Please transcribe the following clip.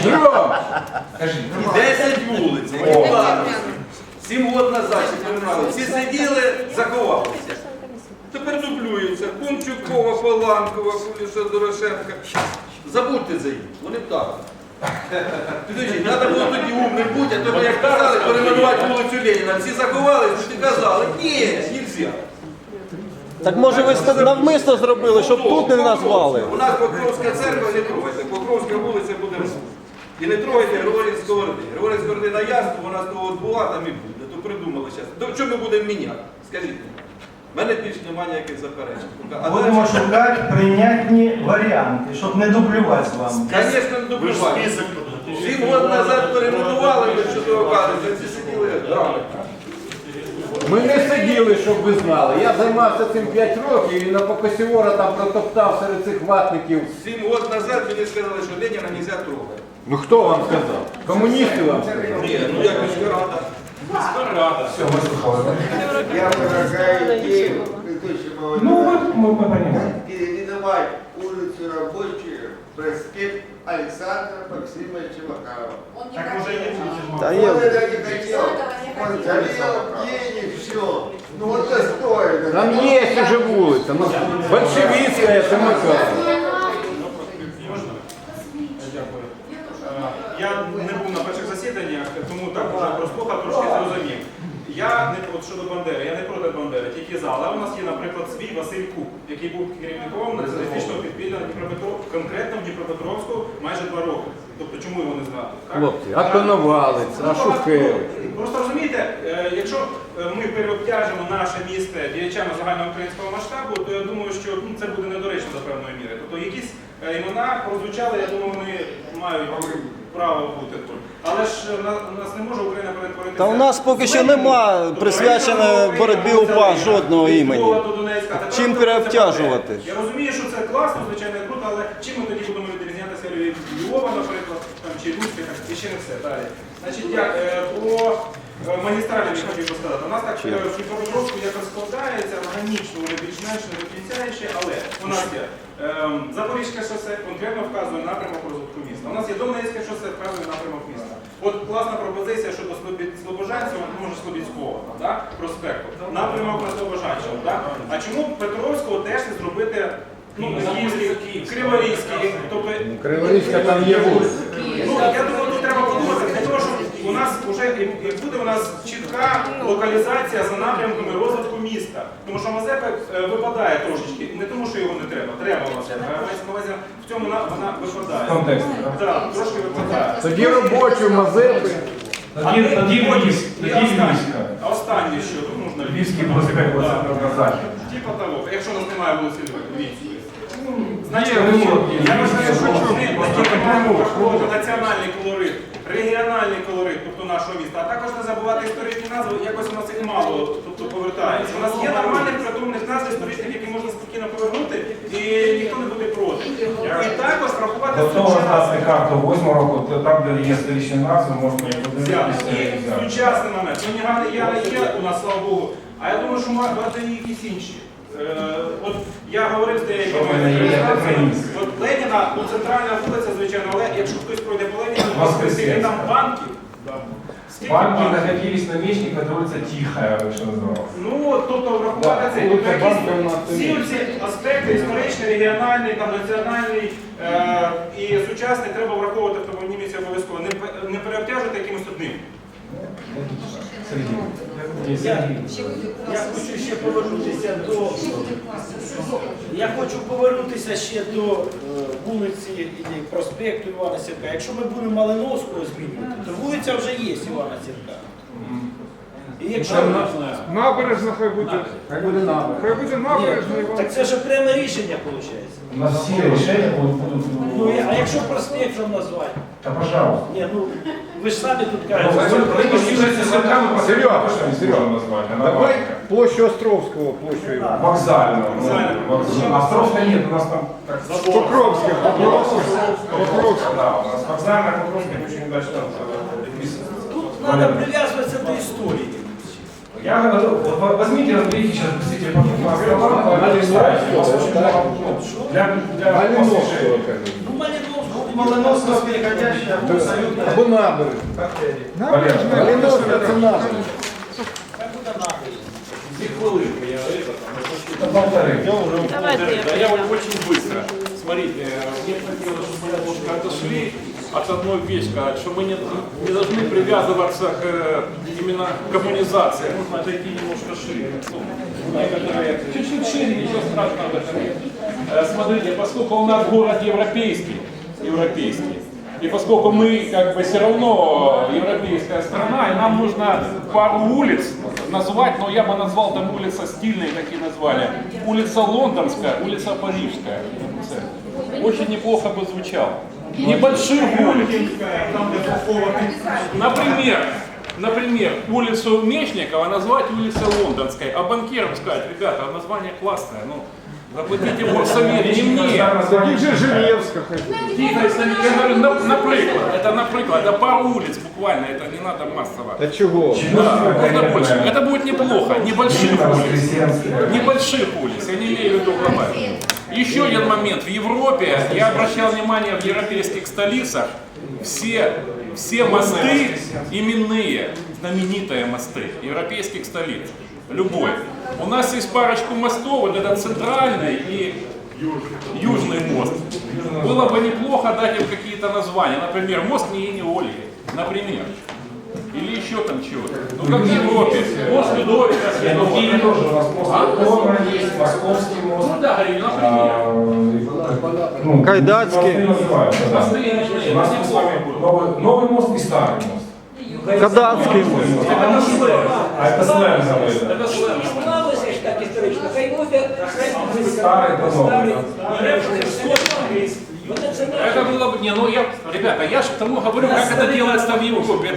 Що? І 10 вулиць, які платили. Сім років назад ще приймали. Всі сиділи, заховалися. Тепер дублюються. Кунчукова, Паланкова, Куліша, Дорошенка. Забудьте за їх, вони так. Підожди, треба було тоді умним бути, а то ми як казали, перейменувати вулицю Леніна. Всі заховались, і казали, ні, нельзя. Так може ви навмисно зробили, щоб тут не назвали? У нас Покровська церква не трогайте, Покровська вулиця буде рости. І не трогайте Григорівську сковороди. Григорівська сковороди на ясну, вона з того от була, там і буде. То придумали зараз. До чого ми будемо міняти? Скажіть мені. У мене більш немає ніяких заперечень. А Будемо далі, шукати прийнятні варіанти, щоб не дублювати з вами. Звісно, не добиваємо. Сім років назад перейменували, ми що кажуть, всі сиділи. грали. Ми не сиділи, щоб ви знали. Я займався цим 5 років і на Покосівора там протоптав серед цих ватників. Сім років назад мені сказали, що Леніна не можна трогати. Ну хто вам сказав? Комуністи вам сказали. Ні, ну як міська рада. Все, вислухали. Я выражаю идею предыдущего Ну, от ми, ми розуміємо. переименовать улицу Рабочую, проспект Александра Максимовича Макарова. Он не Так хотел. уже є. Та Он є. это не хотел. Все. Ну вот достойно. Там є уже вулиця. Ну, кажемо. Можна? Дякую. Е, Я не був на перших засіданнях, тому так вже прослухав, трошки зрозумів. Я не от щодо Бандери, я не проти Бандери, тільки за. Але у нас є, наприклад, свій Василь Кук, який був керівником націоналістичного підпілля Дніпропетро... конкретно в Дніпропетровську майже два роки. Чому його не знати? так? Хлопці, а Коновалець, а Шухевич. Просто розумієте, е, якщо е, ми переобтяжимо наше місто діячами загальноукраїнського масштабу, то я думаю, що ну, це буде недоречно до певної міри. Тобто якісь е, імена прозвучали, я думаю, вони мають право бути тут. Але ж е, на- нас не може Україна перетворитися. Та у нас поки що нема присвяченого боротьбі УПА жодного імені. Чим переобтяжувати? Я розумію, що це класно, звичайно, круто, але чим ми тоді будемо Львова, наприклад, там, чи Луцька, і ще не все далі. Значить, я е, про е, магістралі не хотів сказати. У нас так е, Дніпропетровську якось складається, органічно, вони більш-менш не до але у нас є ем, Запорізьке шосе конкретно вказує напрямок розвитку міста. У нас є Донецьке шосе, вказує напрямок міста. От класна пропозиція щодо Слобожанців, може Слобідського, да? проспекту. Напрямок на Слобожанщину. Да? А чому Петровського теж не зробити ну, Київський, Криворізький, тобто Криворізька там є вулиця. Ну, я думаю, тут треба подумати для того, щоб у нас вже буде у нас чітка локалізація за напрямками розвитку міста. Тому що Мазепа е, випадає трошечки. Не тому, що його не треба. Треба Мазепа. а мається на увазі, В цьому вона, вона випадає. В контексті, так? Трошки випадає. Тоді робочі Мазепи. Тоді, тоді тоді. А останнє що? Тут можна Львівський проспект захід. Типа того, якщо у нас немає вулиці Львівської. Значить, я вважаю, що не враховувати є. національний колорит, регіональний колорит, тобто нашого міста, а також не забувати історичні назви, якось у нас їх мало тобто, повертається. У нас є нормальних придуманих назв історичних, які можна спокійно повернути, і ніхто не буде проти. І також врахувати Готова сучасний. карту 8 року, там, де є історичні назви, можна подивитися. І сучасний момент. Я є у нас, слава Богу. А я думаю, що мають бути якісь інші. Е, от я говорив з деякими Що я приніс. От Леніна, ну центральна вулиця, звичайно, але якщо хтось пройде по Леніна, то скільки там банків. Банки находились на это улица Тихая, что называлось. Ну, тобто врахувати це всі ці аспекти історичний, регіональний, там, національний е, і сучасний треба враховувати в топоніміці обов'язково. Не, не переобтяжувати якимось одним. Я, я хочу ще повернутися до я хочу повернутися ще до е, вулиці і проспекту Івана Сірка. Якщо ми будемо Малиновського змінювати, то вулиця вже є Івана Сірка. І якщо Набережна хай буде. Хай буде набер. Хай буде набережна Іван. так це ж окреме рішення виходить. У нас все решения будут, будут Ну а якщо проспектом назвати? Да, пожалуйста. Ні, ну ви ж самі тут Ну, кажете. вы- вы посчитайте сырками, Серега, посмотрите, что Серега, можно назвать. она Давай маленькая. площу Островського, площу Івана. Вокзальную. ну, Вокзальную. вокзальную. Островска нет, у нас там как Покровське, Покровське. Покровське. Да, у нас вокзальная Покровская очень удачно э, присутствует. Тут треба прив'язуватися до історії. Я говорю, вот во- возьмите, разберите сейчас, посетите по по островам, Малиновского, поставьте. У вас очень да. много, ну, Для, для Малиновського, освежения. кажуть. Ну, Малиновського Малиновського переходящая в абсолютно Або набережна. Валерий. Малиновська це набережна. Полторы. Да, я вот очень быстро. Смотрите, мне хотелось, чтобы мы немножко отошли от одной вещи, сказать, что мы не, не должны привязываться к э, именно коммунизации. Нужно отойти немножко шире. Ну, чуть-чуть шире, ничего страшного в этом нет. Э, Смотрите, поскольку у нас город европейский, европейский, и поскольку мы как бы все равно европейская страна, и нам нужно пару улиц назвать, но я бы назвал там улица стильные такие назвали. Улица Лондонская, улица Парижская. Очень неплохо бы звучало. Небольших улиц. Например, например, улицу Мечникова назвать улицей Лондонской, а банкирам сказать, ребята, название классное, ну, заплатите в совет, не мне. Таких же Женевська хоть. Тихо, если я говорю, на, наприклад, это наприклад, это пару улиц буквально, это не надо массово. Та чого? Да, можно больше. Это будет неплохо, небольших улиц. Небольших улиц, я не имею в виду глобально. Еще один момент. В Европе, я обращал внимание, в европейских столицах все, все мосты именные, знаменитые мосты европейских столиц. Любой. У нас есть парочку мостов, вот этот центральный и южный мост. Было бы неплохо дать им какие-то названия. Например, мост Ниини Ольги. Например. Или еще там чего-то. Ну как в Европе. Мост Людовика в Киеве тоже у нас мост Лондона есть, Московский мост. Ну да, говорю, например. А, ну, Кайдацкий. мосты новый мост и старый мост. Кадацький. Это сленг. А это сленг называется. Это сленг. Склалося ж так історично. Хай буде Старый это новый. Это было бы, не, ну я, ребята, я же к тому говорю, как это делается в Европе.